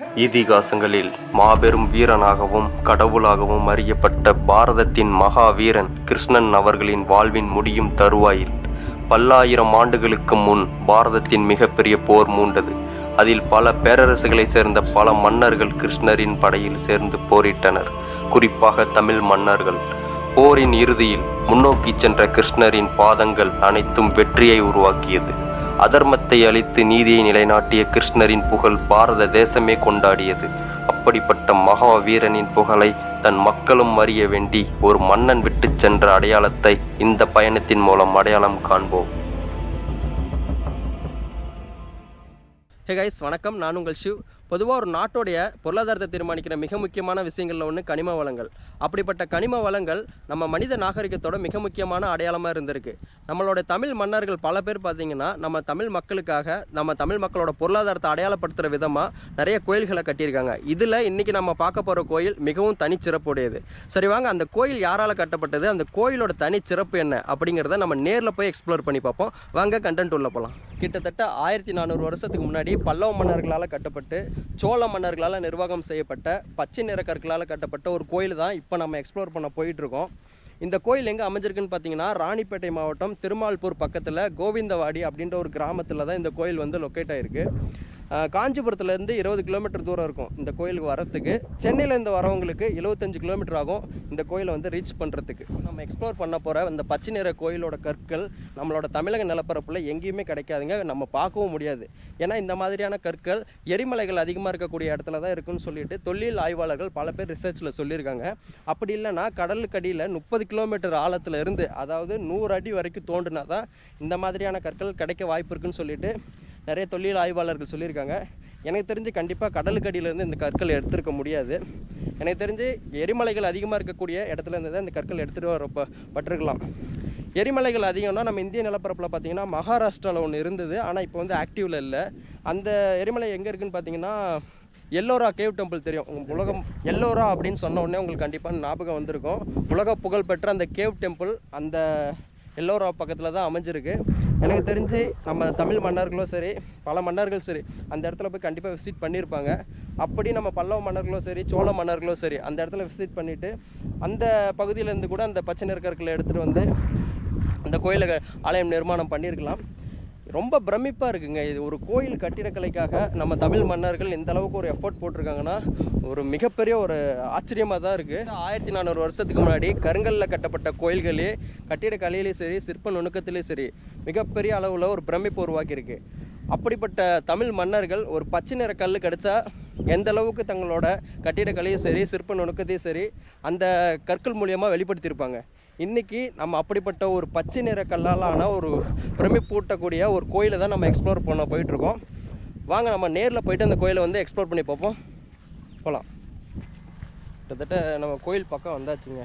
இதிகாசங்களில் மாபெரும் வீரனாகவும் கடவுளாகவும் அறியப்பட்ட பாரதத்தின் மகாவீரன் கிருஷ்ணன் அவர்களின் வாழ்வின் முடியும் தருவாயில் பல்லாயிரம் ஆண்டுகளுக்கு முன் பாரதத்தின் மிகப்பெரிய போர் மூண்டது. அதில் பல பேரரசுகளைச் சேர்ந்த பல மன்னர்கள் கிருஷ்ணரின் படையில் சேர்ந்து போரிட்டனர். குறிப்பாக தமிழ் மன்னர்கள். போரின் இறுதியில் முன்னோக்கி சென்ற கிருஷ்ணரின் பாதங்கள் அனைத்தும் வெற்றியை உருவாக்கியது. அதர்மத்தை அழித்து நீதியை நிலைநாட்டிய கிருஷ்ணரின் புகழ் பாரத தேசமே கொண்டாடியது. அப்படிப்பட்ட மகாவீரனின் புகழை தன் மக்களும் அறிய வேண்டி ஒரு மன்னன் விட்டுச் சென்ற அடையாளத்தை இந்த பயணத்தின் மூலம் அடையாளம் காண்போம். ஹே கைஸ் வணக்கம். நான் உங்கள் ஷிவ் பொதுவாக ஒரு நாட்டோடைய பொருளாதாரத்தை தீர்மானிக்கிற மிக முக்கியமான விஷயங்களில் ஒன்று கனிம வளங்கள். அப்படிப்பட்ட கனிம வளங்கள் நம்ம மனித நாகரிகத்தோட மிக முக்கியமான அடையாளமாக இருந்திருக்கு. நம்மளோட தமிழ் மன்னர்கள் பல பேர் பார்த்தீங்கன்னா நம்ம தமிழ் மக்களுக்காக நம்ம தமிழ் மக்களோட பொருளாதாரத்தை அடையாளப்படுத்துகிற விதமாக நிறைய கோயில்களை கட்டியிருக்காங்க. இதில் இன்றைக்கி நம்ம பார்க்க போகிற கோயில் மிகவும் தனிச்சிறப்புடையது. சரி வாங்க அந்த கோயில் யாரால் கட்டப்பட்டது? அந்த கோயிலோட தனிச்சிறப்பு என்ன? அப்படிங்கிறத நம்ம நேரில் போய் எக்ஸ்ப்ளோர் பண்ணி பார்ப்போம். வாங்க கண்டென்ட் உள்ள போகலாம் கிட்டத்தட்ட ஆயிரத்தி நானூறு வருஷத்துக்கு முன்னாடி பல்லவ மன்னர்களால் கட்டப்பட்டு சோழ மன்னர்களால் நிர்வாகம் செய்யப்பட்ட பச்சை நிற கற்களால் கட்டப்பட்ட ஒரு கோயில் தான் இப்போ நம்ம எக்ஸ்ப்ளோர் பண்ண போயிட்டுருக்கோம் இந்த கோயில் எங்கே அமைஞ்சிருக்குன்னு பார்த்தீங்கன்னா ராணிப்பேட்டை மாவட்டம் திருமால்பூர் பக்கத்தில் கோவிந்தவாடி அப்படின்ற ஒரு கிராமத்தில் தான் இந்த கோயில் வந்து லொக்கேட் ஆகிருக்கு காஞ்சிபுரத்துலேருந்து இருபது கிலோமீட்டர் தூரம் இருக்கும் இந்த கோயிலுக்கு வரத்துக்கு. சென்னையிலேருந்து வரவங்களுக்கு எழுபத்தஞ்சு கிலோமீட்டர் ஆகும் இந்த கோயிலை வந்து ரீச் பண்ணுறதுக்கு நம்ம எக்ஸ்ப்ளோர் பண்ண போகிற இந்த பச்சை நிற கோயிலோட கற்கள் நம்மளோட தமிழக நிலப்பரப்பில் எங்கேயுமே கிடைக்காதுங்க. நம்ம பார்க்கவும் முடியாது. ஏன்னா இந்த மாதிரியான கற்கள் எரிமலைகள் அதிகமாக இருக்கக்கூடிய இடத்துல தான் இருக்குன்னு சொல்லிட்டு தொழில் ஆய்வாளர்கள் பல பேர் ரிசர்ச்சில் சொல்லியிருக்காங்க. அப்படி இல்லைன்னா கடலுக்கு அடியில் முப்பது கிலோமீட்டர் ஆழத்தில் இருந்து அதாவது நூறு அடி வரைக்கும் தோண்டினா தான் இந்த மாதிரியான கற்கள் கிடைக்க வாய்ப்பு இருக்குன்னு சொல்லிட்டு நிறைய தொழில் ஆய்வாளர்கள் சொல்லியிருக்காங்க. எனக்கு தெரிஞ்சு கண்டிப்பாக கடலுக்கு அடியிலேருந்து இந்த கற்கள் எடுத்திருக்க முடியாது. எனக்கு தெரிஞ்சு எரிமலைகள் அதிகமாக இருக்கக்கூடிய இடத்துல இருந்து தான் இந்த கற்கள் எடுத்துகிட்டு வர பட்டிருக்கலாம். எரிமலைகள் அதிகம்னா நம்ம இந்திய நிலப்பரப்பில் பார்த்தீங்கன்னா மகாராஷ்டிராவில் ஒன்று இருந்தது. ஆனால் இப்போ வந்து ஆக்டிவில் இல்லை. அந்த எரிமலை எங்கே இருக்குதுன்னு பார்த்தீங்கன்னா எல்லோரா கேவ் டெம்பிள் தெரியும். உங்கள் உலகம் எல்லோரா அப்படின்னு சொன்ன உடனே உங்களுக்கு கண்டிப்பாக ஞாபகம் வந்திருக்கும். உலக புகழ்பெற்ற அந்த கேவ் டெம்பிள் அந்த எல்லோரா பக்கத்தில் தான் அமைஞ்சிருக்கு. எனக்கு தெரிஞ்சு நம்ம தமிழ் மன்னர்களும் சரி பல மன்னர்கள் சரி அந்த இடத்துல போய் கண்டிப்பாக விசிட் பண்ணியிருப்பாங்க அப்படி நம்ம பல்லவ மன்னர்களும் சரி சோழ மன்னர்களும் சரி அந்த இடத்துல விசிட் பண்ணிவிட்டு அந்த பகுதியிலேருந்து கூட அந்த பச்சை நிற்கற்களை எடுத்துகிட்டு வந்து அந்த கோயிலை ஆலயம் நிர்மாணம் பண்ணியிருக்கலாம் ரொம்ப பிரமிப்பாக இருக்குங்க. இது ஒரு கோயில் கட்டிடக்கலைக்காக நம்ம தமிழ் மன்னர்கள் இந்த அளவுக்கு ஒரு எஃபோர்ட் போட்டிருக்காங்கன்னா ஒரு மிகப்பெரிய ஒரு ஆச்சரியமாக தான் இருக்குது ஆயிரத்தி நானூறு வருஷத்துக்கு முன்னாடி கருங்கல்லில் கட்டப்பட்ட கோயில்களே கட்டிடக்கலையிலையும் சரி சிற்ப நுணுக்கத்திலையும் சரி மிகப்பெரிய அளவில் ஒரு பிரமிப்பு உருவாக்கியிருக்கு. அப்படிப்பட்ட தமிழ் மன்னர்கள் ஒரு பச்சை நிற கல் கிடச்சா எந்த அளவுக்கு தங்களோட கட்டிடக்கலையும் சரி சிற்ப நுணுக்கத்தையும் சரி அந்த கற்கள் மூலியமாக வெளிப்படுத்தியிருப்பாங்க. இன்றைக்கி நம்ம அப்படிப்பட்ட ஒரு பச்சை நிற கல்லால் ஒரு பிரமிப்பூட்டக்கூடிய ஒரு கோயிலை தான் நம்ம எக்ஸ்ப்ளோர் பண்ண போயிட்டுருக்கோம். வாங்க நம்ம நேரில் போயிட்டு அந்த கோயிலை வந்து எக்ஸ்ப்ளோர் பண்ணி பார்ப்போம். போகலாம் கிட்டத்தட்ட நம்ம கோயில் பக்கம் வந்தாச்சுங்க.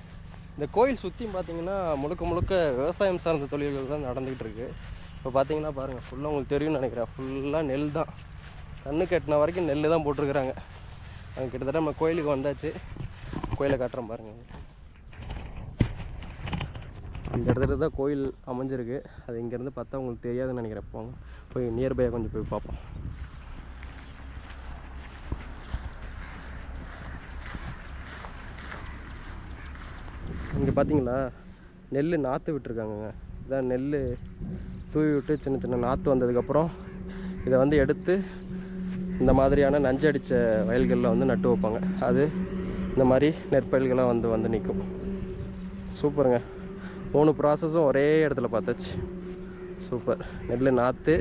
இந்த கோயில் சுற்றி பார்த்தீங்கன்னா முழுக்க முழுக்க விவசாயம் சார்ந்த தொழில்கள் தான் நடந்துக்கிட்டு இருக்குது இப்போ பார்த்தீங்கன்னா பாருங்கள் ஃபுல்லாக உங்களுக்கு தெரியும்னு நினைக்கிறேன். ஃபுல்லாக நெல் தான். கண்ணு கட்டின வரைக்கும் நெல் தான் போட்டிருக்கிறாங்க. அது கிட்டத்தட்ட நம்ம கோயிலுக்கு வந்தாச்சு. கோயிலை காட்டுறோம் பாருங்கள் இந்த இடத்துல தான் கோயில் அமைஞ்சிருக்கு. அது இங்கேருந்து பார்த்தா உங்களுக்கு தெரியாதுன்னு நினைக்கிறேன். போங்க. போய் நியர்பையாக கொஞ்சம் போய் பார்ப்போம். இங்கே பார்த்தீங்களா நெல் நாற்று விட்டுருக்காங்கங்க. இதான் நெல் தூவி விட்டு சின்ன சின்ன நாற்று வந்ததுக்கப்புறம் இதை வந்து எடுத்து இந்த மாதிரியான நஞ்சடித்த வயல்களில் வந்து நட்டு வைப்பாங்க. அது இந்த மாதிரி நெற்பயில்களாக வந்து வந்து நிற்கும் சூப்பருங்க. மூணு ப்ராசஸும் ஒரே இடத்துல பார்த்தாச்சு. சூப்பர் நெல் நாற்று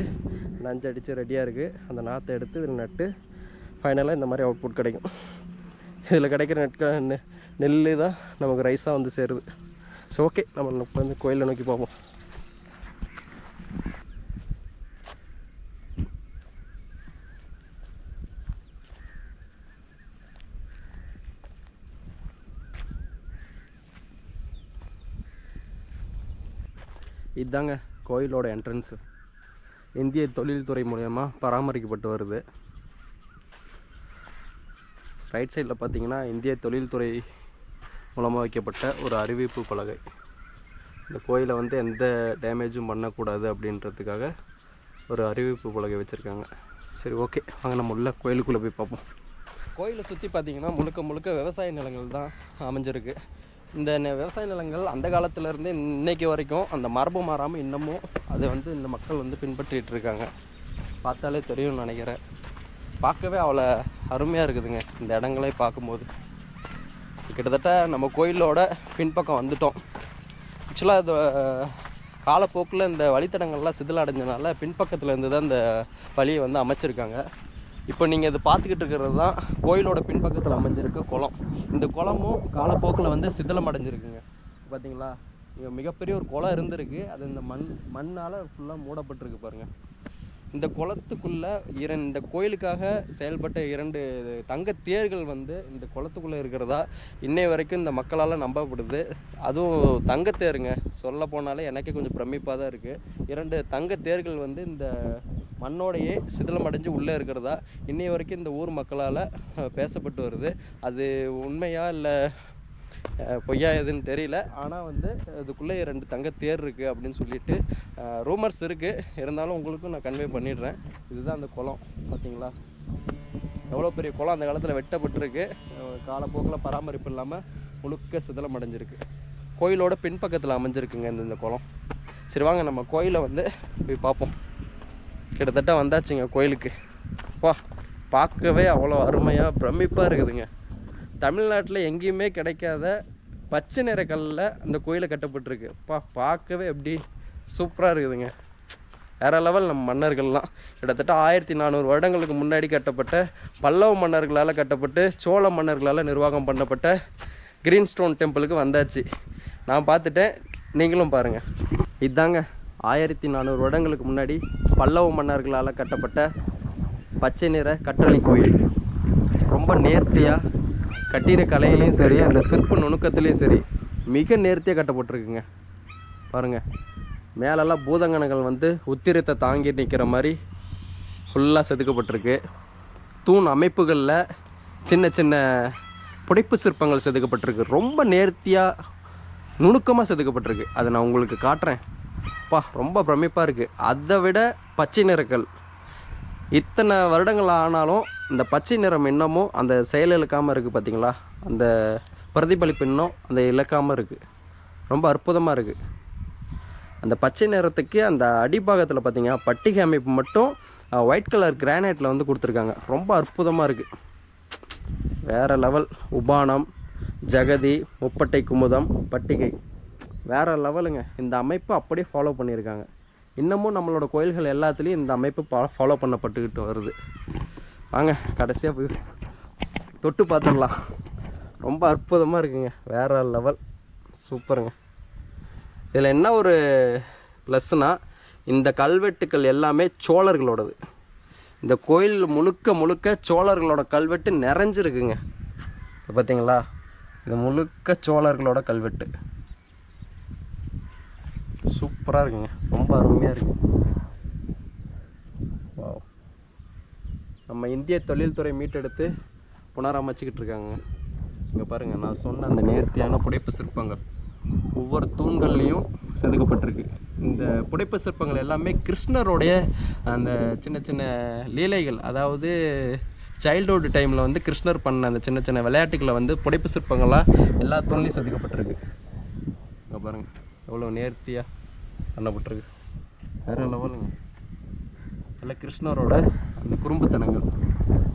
நஞ்சு அடித்து ரெடியாக இருக்குது அந்த நாற்றை எடுத்து இதில் நட்டு ஃபைனலாக இந்த மாதிரி அவுட்புட் கிடைக்கும். இதில் கிடைக்கிற நெட்க நெ நெல் தான் நமக்கு ரைஸாக வந்து சேருது. ஸோ ஓகே நம்ம வந்து கோயிலை நோக்கி பார்ப்போம் இதுதாங்க கோயிலோட என்ட்ரன்ஸு இந்திய தொழில்துறை மூலயமா பராமரிக்கப்பட்டு வருது. ரைட் சைடில் பார்த்தீங்கன்னா இந்திய தொழில்துறை மூலமாக வைக்கப்பட்ட ஒரு அறிவிப்பு பலகை இந்த கோயிலை வந்து எந்த டேமேஜும் பண்ணக்கூடாது அப்படின்றதுக்காக ஒரு அறிவிப்பு பலகை வச்சுருக்காங்க. சரி ஓகே வாங்க நம்ம உள்ள கோயிலுக்குள்ளே போய் பார்ப்போம். கோயிலை சுற்றி பார்த்தீங்கன்னா முழுக்க முழுக்க விவசாய நிலங்கள் தான் அமைஞ்சிருக்கு. இந்த நெ- விவசாய நிலங்கள் அந்த காலத்துலேருந்து இன்னைக்கு வரைக்கும் அந்த மரபு மாறாமல் இன்னமும் அதை வந்து இந்த மக்கள் வந்து பின்பற்றிட்டு இருக்காங்க. பார்த்தாலே தெரியும்னு நினைக்கிறேன். பார்க்கவே அவ்வளோ அருமையாக இருக்குதுங்க இந்த இடங்களே பார்க்கும்போது. கிட்டத்தட்ட நம்ம கோயிலோட பின்பக்கம் வந்துட்டோம். ஆக்சுவலாக இது காலப்போக்கில் இந்த வழித்தடங்கள்லாம் சிதில் அடைஞ்சனால பின்பக்கத்தில் இருந்து தான் இந்த வழியை வந்து அமைச்சிருக்காங்க. இப்போ நீங்கள் இது பார்த்துக்கிட்டு இருக்கிறது தான் கோயிலோட பின்பக்கத்தில் அமைஞ்சிருக்கு குளம். இந்த குளமும் காலப்போக்கில் வந்து சிதிலம் அடைஞ்சிருக்குங்க பார்த்தீங்களா? இங்கே மிகப்பெரிய ஒரு குளம் இருந்திருக்கு. அது இந்த மண் மண்ணால் ஃபுல்லாக மூடப்பட்டிருக்கு பாருங்கள் இந்த குளத்துக்குள்ள இரண்டு இந்த கோயிலுக்காக செயல்பட்ட இரண்டு தங்க தேர்கள் வந்து இந்த குளத்துக்குள்ள இருக்கிறதா இன்னை வரைக்கும் இந்த மக்களால் நம்பப்படுது. அதுவும் தங்க தேருங்க சொல்ல போனாலே எனக்கே கொஞ்சம் பிரமிப்பாக தான் இருக்குது இரண்டு தங்க தேர்கள் வந்து இந்த மண்ணோடையே சிதிலம் அடைஞ்சு உள்ளே இருக்கிறதா இன்னை வரைக்கும் இந்த ஊர் மக்களால் பேசப்பட்டு வருது. அது உண்மையா இல்லை பொய்யா எதுன்னு தெரியல. ஆனால் வந்து இதுக்குள்ளே ரெண்டு தங்க தேர் இருக்குது அப்படின்னு சொல்லிட்டு ரூமர்ஸ் இருக்குது இருந்தாலும் உங்களுக்கும் நான் கன்வே பண்ணிடுறேன். இதுதான் அந்த குளம் பார்த்தீங்களா எவ்வளோ பெரிய குளம் அந்த காலத்தில் வெட்டப்பட்டிருக்கு. காலப்போக்கில் பராமரிப்பு இல்லாமல் முழுக்க சிதலம் அடைஞ்சிருக்கு கோயிலோட பின்பக்கத்தில் அமைஞ்சிருக்குங்க இந்த இந்த குளம். சரி வாங்க நம்ம கோயிலை வந்து போய் பார்ப்போம். கிட்டத்தட்ட வந்தாச்சுங்க கோயிலுக்கு. வா பார்க்கவே அவ்வளோ அருமையாக பிரமிப்பாக இருக்குதுங்க. தமிழ்நாட்டில் எங்கேயுமே கிடைக்காத பச்சை நிற கல்லில் அந்த கோயிலை கட்டப்பட்டிருக்கு. பா பார்க்கவே எப்படி சூப்பராக இருக்குதுங்க. வேறு லெவல் நம்ம மன்னர்கள்லாம். கிட்டத்தட்ட ஆயிரத்தி நானூறு வருடங்களுக்கு முன்னாடி கட்டப்பட்ட பல்லவ மன்னர்களால் கட்டப்பட்டு சோழ மன்னர்களால் நிர்வாகம் பண்ணப்பட்ட கிரீன் ஸ்டோன் டெம்பிளுக்கு வந்தாச்சு. நான் பார்த்துட்டேன். நீங்களும் பாருங்கள் இதாங்க ஆயிரத்தி நானூறு வருடங்களுக்கு முன்னாடி பல்லவ மன்னர்களால் கட்டப்பட்ட பச்சை நிற கற்றளி கோயில். ரொம்ப நேர்த்தியாக கட்டிட கலையிலையும் சரி அந்த சிற்ப நுணுக்கத்துலேயும் சரி மிக நேர்த்தியாக கட்டப்பட்டிருக்குங்க. பாருங்க. மேலெல்லாம் பூதங்கணங்கள் வந்து உத்திரத்தை தாங்கி நிற்கிற மாதிரி ஃபுல்லாக செதுக்கப்பட்டிருக்கு. தூண் அமைப்புகளில் சின்ன சின்ன புடைப்பு சிற்பங்கள் செதுக்கப்பட்டிருக்கு. ரொம்ப நேர்த்தியாக நுணுக்கமாக செதுக்கப்பட்டிருக்கு. அதை நான் உங்களுக்கு காட்டுறேன். பா ரொம்ப பிரமிப்பாக இருக்குது அதை விட பச்சை நிறக்கல். இத்தனை வருடங்கள் ஆனாலும் இந்த பச்சை நிறம் இன்னமும் அந்த செயல் இழக்காமல் இருக்குது பார்த்தீங்களா அந்த பிரதிபலிப்பு இன்னும் அந்த இழக்காமல் இருக்குது ரொம்ப அற்புதமாக இருக்குது அந்த பச்சை நிறத்துக்கு அந்த அடிப்பாகத்தில் பார்த்தீங்கன்னா பட்டிகை அமைப்பு மட்டும் ஒயிட் கலர் கிரானைட்டில் வந்து கொடுத்துருக்காங்க. ரொம்ப அற்புதமாக இருக்குது வேறு லெவல் உபானம் ஜெகதி முப்பட்டை குமுதம் பட்டிகை. வேறு லெவலுங்க இந்த அமைப்பு அப்படியே ஃபாலோ பண்ணியிருக்காங்க. இன்னமும் நம்மளோட கோயில்கள் எல்லாத்துலேயும் இந்த அமைப்பு ஃபாலோ பண்ணப்பட்டுக்கிட்டு வருது. வாங்க கடைசியாக போய் தொட்டு பார்த்துடலாம். ரொம்ப அற்புதமாக இருக்குங்க. வேறு லெவல் சூப்பருங்க. இதில் என்ன ஒரு ப்ளஸ்னால் இந்த கல்வெட்டுக்கள் எல்லாமே சோழர்களோடது. இந்த கோயில் முழுக்க முழுக்க சோழர்களோட கல்வெட்டு நிறைஞ்சிருக்குங்க. பார்த்தீங்களா இது முழுக்க சோழர்களோட கல்வெட்டு. சூப்பராக இருக்குங்க. ரொம்ப அருமையாக இருக்குது நம்ம இந்திய தொழில்துறை மீட்டெடுத்து புனரமைச்சிக்கிட்டு இருக்காங்க. இங்கே பாருங்கள் நான் சொன்ன அந்த நேர்த்தியான புடைப்பு சிற்பங்கள். ஒவ்வொரு தூண்கள்லேயும் செதுக்கப்பட்டிருக்கு. இந்த புடைப்பு சிற்பங்கள் எல்லாமே கிருஷ்ணருடைய அந்த சின்ன சின்ன லீலைகள் அதாவது சைல்டுஹுட் டைமில் வந்து கிருஷ்ணர் பண்ண அந்த சின்ன சின்ன விளையாட்டுகளை வந்து புடைப்பு சிற்பங்களாக எல்லா தூண்லையும் செதுக்கப்பட்டிருக்கு. இங்கே பாருங்கள் எவ்வளோ நேர்த்தியாக பண்ணப்பட்டிருக்கு. வேறு லெவலுங்க. எல்லாம் கிருஷ்ணரோட அந்த குறும்புத்தனங்கள்.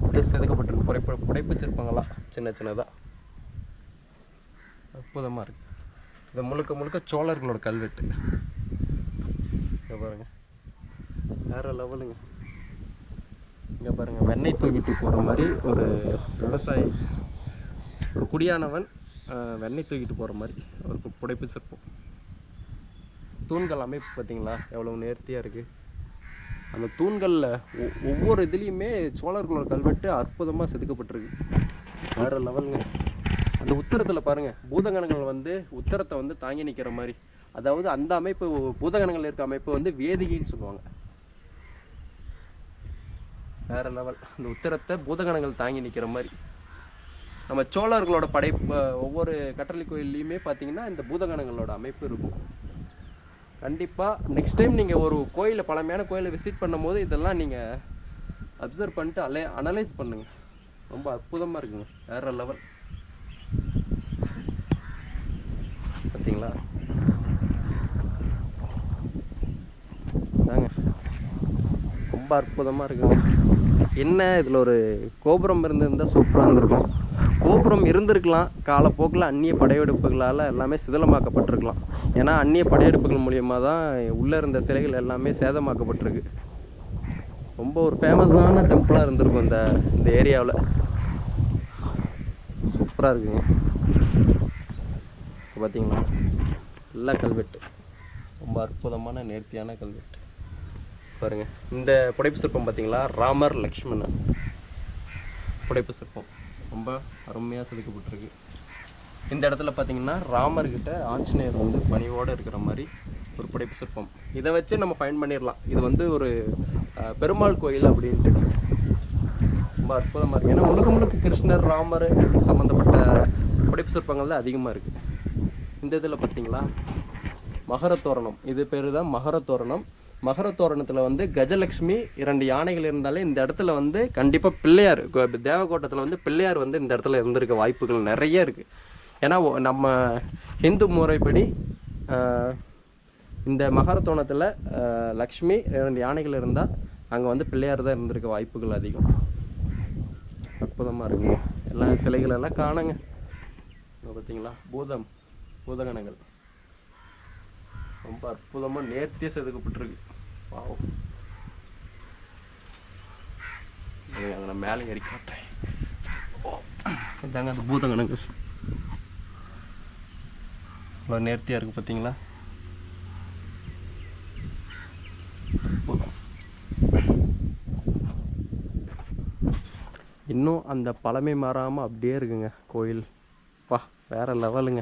அப்படியே செதுக்கப்பட்டிருக்கு. புடைப்பு புடைப்பு சின்ன சின்னதாக அற்புதமாக இருக்கு. இது முழுக்க முழுக்க சோழர்களோட கல்வெட்டு. இங்கே பாருங்க. வேறு லெவலுங்க. இங்கே பாருங்க. வெண்ணெய் தூக்கிட்டு போகிற மாதிரி ஒரு விவசாயி ஒரு குடியானவன் வெண்ணெய் தூக்கிட்டு போகிற மாதிரி ஒரு புடைப்பு சிற்பம் தூண்கள் அமைப்பு பார்த்தீங்களா எவ்வளோ நேர்த்தியாக இருக்குது அந்த தூண்களில் ஒவ்வொரு இதுலேயுமே சோழர்களோட கல்வெட்டு அற்புதமாக செதுக்கப்பட்டிருக்கு. வேறு லெவலுங்க. அந்த உத்தரத்தில் பாருங்கள் பூதகணங்கள் வந்து உத்தரத்தை வந்து தாங்கி நிற்கிற மாதிரி. அதாவது அந்த அமைப்பு பூதகணங்கள் இருக்க அமைப்பு வந்து வேதிகைன்னு சொல்லுவாங்க. வேற லெவல். அந்த உத்தரத்தை பூதகணங்கள் தாங்கி நிற்கிற மாதிரி. நம்ம சோழர்களோட படை ஒவ்வொரு கட்டளை கோயில்லையுமே பார்த்தீங்கன்னா இந்த பூதகணங்களோட அமைப்பு இருக்கும். கண்டிப்பாக நெக்ஸ்ட் டைம் நீங்கள் ஒரு கோயிலில் பழமையான கோயிலை விசிட் பண்ணும்போது இதெல்லாம் நீங்கள் அப்சர்வ் பண்ணிட்டு அலை அனலைஸ் பண்ணுங்கள் ரொம்ப அற்புதமாக இருக்குங்க. வேற லெவல் பார்த்தீங்களா தாங்க ரொம்ப அற்புதமாக இருக்குங்க. என்ன இதில் ஒரு கோபுரம் இருந்திருந்தால் சூப்பராக இருந்திருக்கும். கோபுரம் இருந்திருக்கலாம். காலப்போக்கில் அந்நிய படையெடுப்புகளால் எல்லாமே சிதிலமாக்கப்பட்டிருக்கலாம். ஏன்னா அந்நிய படையெடுப்புகள் மூலியமாக தான் உள்ளே இருந்த சிலைகள் எல்லாமே சேதமாக்கப்பட்டிருக்கு. ரொம்ப ஒரு ஃபேமஸான டெம்பிளாக இருந்திருக்கும் இந்த இந்த ஏரியாவில் சூப்பராக இருக்குங்க. இப்போ பார்த்தீங்களா எல்லா கல்வெட்டு. ரொம்ப அற்புதமான நேர்த்தியான கல்வெட்டு. பாருங்க. இந்த புடைப்பு சிற்பம் பார்த்தீங்களா ராமர் லக்ஷ்மணன். புடைப்பு சிற்பம். ரொம்ப அருமையாக செதுக்கப்பட்டிருக்கு. இந்த இடத்துல பார்த்தீங்கன்னா ராமர்கிட்ட ஆஞ்சநேயர் வந்து பணிவோடு இருக்கிற மாதிரி ஒரு புடைப்பு சிற்பம். இதை வச்சு நம்ம பயன் பண்ணிடலாம் இது வந்து ஒரு பெருமாள் கோயில் அப்படின்ட்டு. ரொம்ப அற்புதமாக இருக்குது ஏன்னா முழுக்க முழுக்க கிருஷ்ணர் ராமர் சம்மந்தப்பட்ட புடைப்பு சிற்பங்கள் தான் அதிகமாக இருக்குது இந்த இதில் பார்த்தீங்களா மகரத்தோரணம். இது பேர் தான் மகரத்தோரணம். மகரத்தோரணத்தில் வந்து கஜலக்ஷ்மி இரண்டு யானைகள் இருந்தாலே இந்த இடத்துல வந்து கண்டிப்பாக பிள்ளையார் தேவகோட்டத்தில் தேவக்கோட்டத்தில் வந்து பிள்ளையார் வந்து இந்த இடத்துல இருந்திருக்க வாய்ப்புகள் நிறைய இருக்குது ஏன்னா நம்ம ஹிந்து முறைப்படி இந்த மகரத்தோணத்தில் லக்ஷ்மி யானைகள் இருந்தால் அங்கே வந்து பிள்ளையார் தான் இருந்திருக்க வாய்ப்புகள் அதிகம். அற்புதமாக இருக்கும் எல்லா சிலைகளெல்லாம் காணுங்க. பார்த்தீங்களா பூதம் பூதகணங்கள். ரொம்ப அற்புதமாக நேர்த்தியாக செதுக்கப்பட்டிருக்கு. பாவம் அதை நான் மேலே ஏறி காட்டுறேன். ஓ, இதாங்க அந்த பூதகணங்கள். இவ்வளோ நேர்த்தியாக இருக்குது பார்த்தீங்களா இன்னும் அந்த பழமை மாறாமல் அப்படியே இருக்குங்க கோயில். பா வேற லெவலுங்க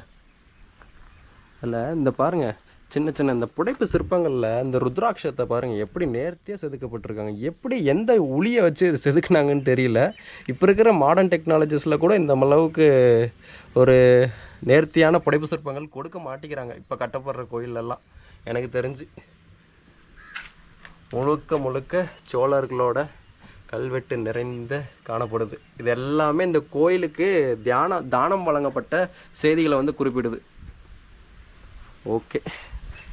அதில் இந்த பாருங்கள் சின்ன சின்ன இந்த புடைப்பு சிற்பங்களில் இந்த ருத்ராட்சத்தை பாருங்கள் எப்படி நேர்த்தியாக செதுக்கப்பட்டிருக்காங்க எப்படி எந்த உளியை வச்சு இது செதுக்குனாங்கன்னு தெரியல. இப்போ இருக்கிற மாடர்ன் டெக்னாலஜிஸில் கூட இந்த அளவுக்கு ஒரு நேர்த்தியான புடைப்பு சிற்பங்கள் கொடுக்க மாட்டேங்கிறாங்க. இப்போ கட்டப்படுற கோயிலெல்லாம் எனக்கு தெரிஞ்சு முழுக்க முழுக்க சோழர்களோட கல்வெட்டு நிறைந்த காணப்படுது. இது எல்லாமே இந்த கோயிலுக்கு தியான தானம் வழங்கப்பட்ட செய்திகளை வந்து குறிப்பிடுது. ஓகே.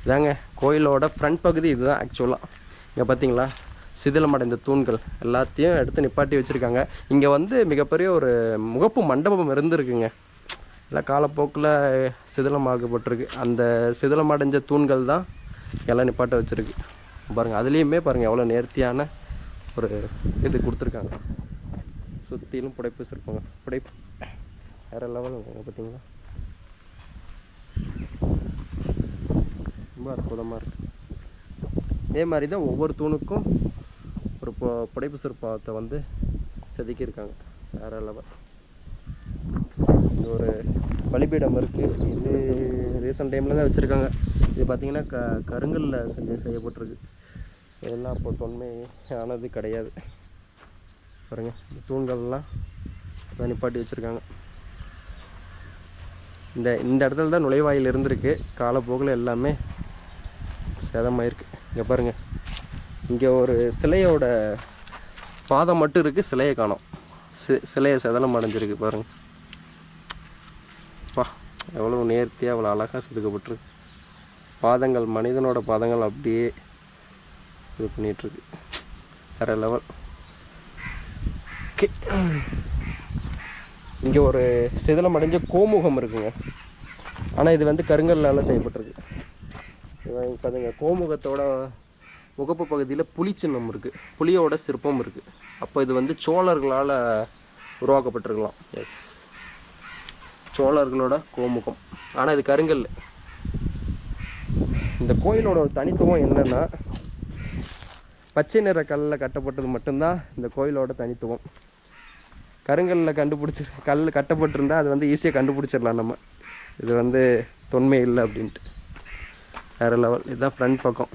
இதாங்க கோயிலோட ஃப்ரண்ட் பகுதி இதுதான் ஆக்சுவலாக இங்கே பார்த்தீங்களா சிதிலமடைந்த தூண்கள் எல்லாத்தையும் எடுத்து நிப்பாட்டி வச்சுருக்காங்க. இங்கே வந்து மிகப்பெரிய ஒரு முகப்பு மண்டபம் இருந்திருக்குங்க. எல்லாம் காலப்போக்கில் சிதிலமாகப்பட்டிருக்கு. அந்த சிதிலமடைஞ்ச தூண்கள் தான் எல்லாம் நிப்பாட்ட வச்சுருக்கு. பாருங்கள் அதுலேயுமே பாருங்கள் எவ்வளோ நேர்த்தியான ஒரு இது கொடுத்துருக்காங்க. சுற்றிலும் புடைப்பு வச்சுருப்பாங்க. புடைப்பு. வேறு லெவலுங்க பார்த்தீங்களா ரொம்ப அற்புதமாக இருக்குது இதே மாதிரி தான் ஒவ்வொரு தூணுக்கும் ஒரு பொ புடைப்பு சிற்பத்தை வந்து செதுக்கியிருக்காங்க. வேறு லெவல் இது ஒரு பலிபீடம் இருக்குது இது ரீசெண்ட் டைமில் தான் வச்சுருக்காங்க. இது பார்த்திங்கன்னா க கருங்கல்ல செஞ்சு செய்யப்பட்டிருக்கு. இதெல்லாம் அப்போ தொன்மை ஆனது கிடையாது. பாருங்க இந்த தூண்கள்லாம் இதான் நிப்பாட்டி வச்சுருக்காங்க. இந்த இந்த இடத்துல தான் நுழைவாயில் இருந்திருக்கு. காலப்போக்கில் எல்லாமே சேதமாயிருக்கு. இங்கே பாருங்கள் இங்கே ஒரு சிலையோட பாதம் மட்டும் இருக்குது சிலையை காணோம். சி சிலையை செதலம் அடைஞ்சிருக்கு பாருங்கள் பா எவ்வளோ நேர்த்தியாக அவ்வளோ அழகாக செதுக்கப்பட்டிருக்கு. பாதங்கள் மனிதனோட பாதங்கள் அப்படியே இது பண்ணிகிட்ருக்கு வேறு லெவல் ஓகே இங்கே ஒரு சிதலம் அடைஞ்ச கோமுகம் இருக்குங்க. ஆனால் இது வந்து கருங்கல்லால் செய்யப்பட்டிருக்கு. இவன் கோமுகத்தோட முகப்பு பகுதியில் புலிச்சின்னம் இருக்குது புலியோட சிற்பம் இருக்குது அப்போ இது வந்து சோழர்களால் உருவாக்கப்பட்டிருக்கலாம். எஸ் சோழர்களோட கோமுகம். ஆனால் இது கருங்கல். இந்த கோயிலோட ஒரு தனித்துவம் என்னென்னா பச்சை நிற கல்லில் கட்டப்பட்டது மட்டும்தான் இந்த கோயிலோட தனித்துவம். கருங்கல்லில் கண்டுபிடிச்சி கல் கட்டப்பட்டிருந்தா அது வந்து ஈஸியாக கண்டுபிடிச்சிடலாம் நம்ம. இது வந்து தொன்மை இல்லை அப்படின்ட்டு. வேறு லெவல் இதுதான் ஃப்ரண்ட் பக்கம்.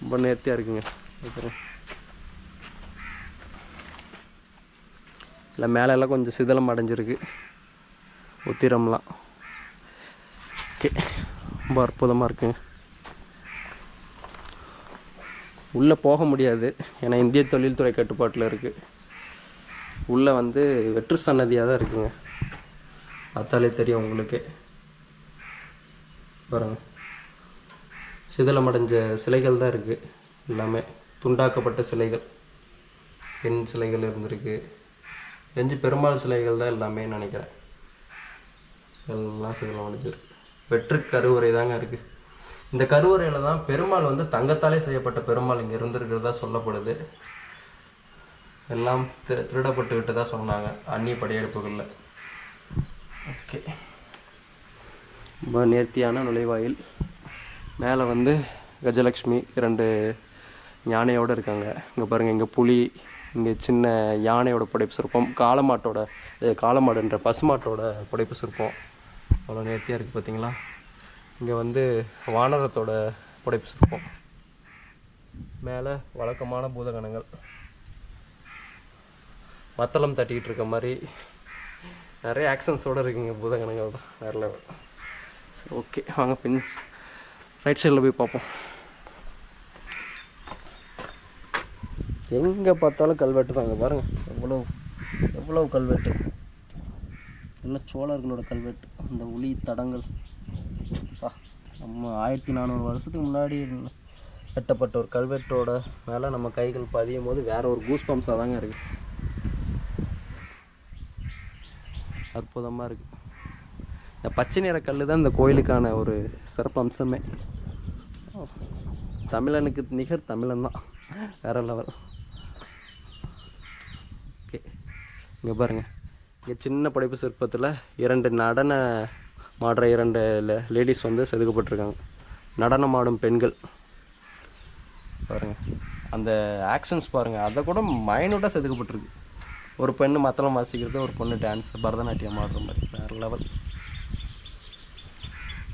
ரொம்ப நேர்த்தியாக இருக்குங்க. அப்புறம் இல்லை மேலெல்லாம் கொஞ்சம் சிதலம் அடைஞ்சிருக்கு. உத்திரம்லாம். ஓகே ரொம்ப அற்புதமாக இருக்குங்க. உள்ளே போக முடியாது. ஏன்னா இந்திய தொழில்துறை கட்டுப்பாட்டில் இருக்குது உள்ளே வந்து வெற்று சன்னதியாக தான் இருக்குங்க. பார்த்தாலே தெரியும் உங்களுக்கே. பாருங்கள் சிதிலமடைஞ்ச சிலைகள் தான் இருக்குது எல்லாமே. துண்டாக்கப்பட்ட சிலைகள் பெண் சிலைகள் இருந்திருக்கு. தெரிஞ்சு பெருமாள் சிலைகள் தான் எல்லாமே நினைக்கிறேன். எல்லாம் சிதிலமடைஞ்சிருக்கு வெற்று கருவறை தாங்க இருக்குது இந்த கருவறையில் தான் பெருமாள் வந்து தங்கத்தாலே செய்யப்பட்ட பெருமாள் இங்கே இருந்திருக்கிறதா சொல்லப்படுது. எல்லாம் திரு திருடப்பட்டுக்கிட்டு தான் சொன்னாங்க அந்நிய படையெடுப்புகளில். ஓகே. ரொம்ப நேர்த்தியான நுழைவாயில். மேலே வந்து கஜலக்ஷ்மி இரண்டு யானையோடு இருக்காங்க. இங்கே பாருங்கள் இங்கே புலி இங்கே சின்ன யானையோட புடைப்பு சிற்பம் காளமாட்டோட இது காளமாடுன்ற பசுமாட்டோட புடைப்பு சிற்பம். அவ்வளோ நேர்த்தியாக இருக்குது பார்த்தீங்களா இங்கே வந்து வானரத்தோட புடைப்பு சிற்பம். மேலே வழக்கமான பூதகணங்கள். மத்தளம் தட்டிக்கிட்டு இருக்க மாதிரி நிறைய ஆக்சன்ஸோடு இருக்குங்க பூதகணங்கள். தான் வேறு லெவல் சரி ஓகே வாங்க பின் ரைட் சைடில் போய் பார்ப்போம். எங்கே பார்த்தாலும் கல்வெட்டு தாங்க பாருங்கள் எவ்வளோ எவ்வளோ கல்வெட்டு. எல்லாம் சோழர்களோட கல்வெட்டு. அந்த உளி தடங்கள். பா நம்ம ஆயிரத்தி நானூறு வருஷத்துக்கு முன்னாடி கட்டப்பட்ட ஒரு கல்வெட்டோட மேலே நம்ம கைகள் பதியும் போது வேறு ஒரு கூஸ் பம்ப்ஸாக தாங்க இருக்குது அற்புதமாக இருக்குது இந்த பச்சை நிற கல் தான் இந்த கோயிலுக்கான ஒரு சிறப்பு அம்சமே தமிழனுக்கு நிகர் தமிழன் தான். வேறு லெவல். ஓகே. இங்கே பாருங்கள் இங்கே சின்ன படைப்பு சிற்பத்தில் இரண்டு நடன மாடுற இரண்டு லேடிஸ் வந்து செதுக்கப்பட்டிருக்காங்க. நடனம் ஆடும் பெண்கள். பாருங்கள் அந்த ஆக்ஷன்ஸ் பாருங்கள் அதை கூட மைனூட்டாக செதுக்கப்பட்டிருக்கு. ஒரு பெண்ணு மத்தளம் வாசிக்கிறது ஒரு பொண்ணு டான்ஸ் பரதநாட்டியம் ஆடுற மாதிரி. வேறு லெவல்.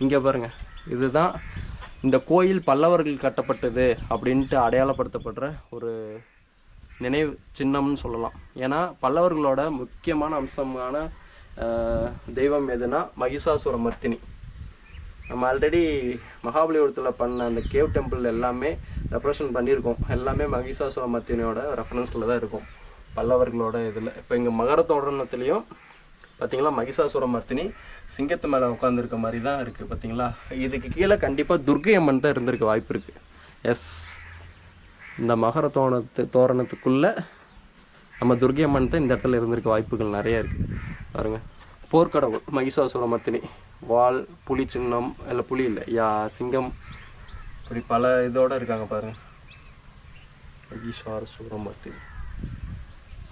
இங்கே பாருங்க. இதுதான் இந்த கோயில் பல்லவர்கள் கட்டப்பட்டது அப்படின்ட்டு அடையாளப்படுத்தப்படுற ஒரு நினைவு சின்னம்னு சொல்லலாம். ஏன்னா பல்லவர்களோட முக்கியமான அம்சமான தெய்வம் எதுனா மகிஷாசுரமர்த்தினி நம்ம ஆல்ரெடி மகாபலிபுரத்தில் பண்ண அந்த கேவ் டெம்பிள் எல்லாமே ரெப்ரசன்ட் பண்ணியிருக்கோம். எல்லாமே மகிஷாசுரமர்த்தினியோட ரெஃபரன்ஸில் தான் இருக்கும். பல்லவர்களோட இதில். இப்போ இங்கே மகரத்தோடனத்துலேயும் பார்த்தீங்களா மகிஷாசுரமர்த்தினி சிங்கத்து மேலே உட்காந்துருக்க மாதிரி தான் இருக்குது பார்த்தீங்களா இதுக்கு கீழே கண்டிப்பாக துர்க்கை அம்மன் தான் இருந்திருக்க வாய்ப்பு இருக்குது எஸ் இந்த மகர தோரணத்து தோரணத்துக்குள்ளே நம்ம துர்கை அம்மன் தான் இந்த இடத்துல இருந்திருக்க வாய்ப்புகள் நிறைய இருக்குது பாருங்க. போர்க்கடவுள் மகிஷாசுரமர்த்தினி. வால் புலி சின்னம் இல்லை புலி இல்லை. யா சிங்கம். இப்படி பல இதோடு இருக்காங்க பாருங்கள் மகிஷாசுர மர்த்தினி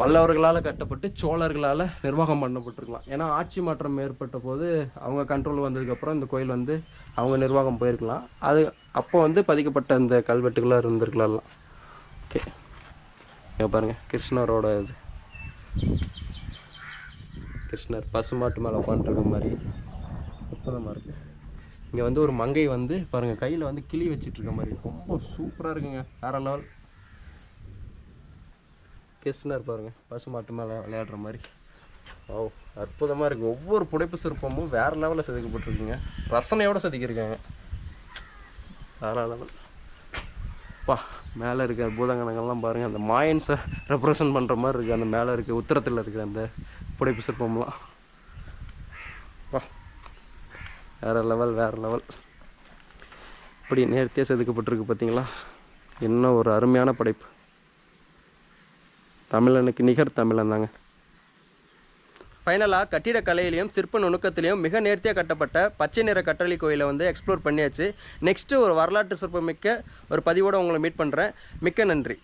பல்லவர்களால் கட்டப்பட்டு சோழர்களால் நிர்வாகம் பண்ணப்பட்டிருக்கலாம். ஏன்னா ஆட்சி மாற்றம் ஏற்பட்ட போது அவங்க கண்ட்ரோல் வந்ததுக்கப்புறம் இந்த கோயில் வந்து அவங்க நிர்வாகம் போயிருக்கலாம். அது அப்போ வந்து பதிக்கப்பட்ட இந்த கல்வெட்டுகளாக இருந்திருக்கலாம். ஓகே இங்கே பாருங்கள் கிருஷ்ணரோட இது. கிருஷ்ணர் பசுமாட்டு மேலே உட்காந்துருக்க மாதிரி. அற்புதமாக இருக்குது இங்கே வந்து ஒரு மங்கை வந்து பாருங்கள் கையில் வந்து கிளி வச்சிட்டு இருக்க மாதிரி ரொம்ப சூப்பராக இருக்குங்க. வேற லெவல் கெஸ்ட்னா இருப்பாருங்க. பசு மாட்டு மேலே விளையாடுற மாதிரி. ஓ அற்புதமாக இருக்குது ஒவ்வொரு புடைப்பு சிற்பமும் வேறு லெவலில் செதுக்கப்பட்டிருக்குங்க. ரசனையோடு செதுக்கியிருக்காங்க. வேறு லெவல் பா மேலே இருக்கிற பூதங்கணங்கள்லாம் பாருங்கள் அந்த மாயன்ஸை ரெப்ரசன்ட் பண்ணுற மாதிரி இருக்குது அந்த மேலே இருக்க உத்தரத்தில் இருக்கிற அந்த புடைப்பு சிற்பம்லாம். பா வேறு லெவல் வேறு லெவல் இப்படி நேர்த்தியாக செதுக்கப்பட்டிருக்கு பார்த்தீங்களா என்ன ஒரு அருமையான படைப்பு. தமிழனுக்கு நிகர் தமிழன் தாங்க ஃபைனலாக கட்டிடக்கலையிலையும் சிற்ப நுணுக்கத்திலையும் மிக நேர்த்தியாக கட்டப்பட்ட பச்சை நிற கட்டளை கோயிலை வந்து எக்ஸ்ப்ளோர் பண்ணியாச்சு. நெக்ஸ்ட்டு ஒரு வரலாற்று சிற்பமிக்க ஒரு பதிவோடு உங்களை மீட் பண்ணுறேன் மிக்க நன்றி.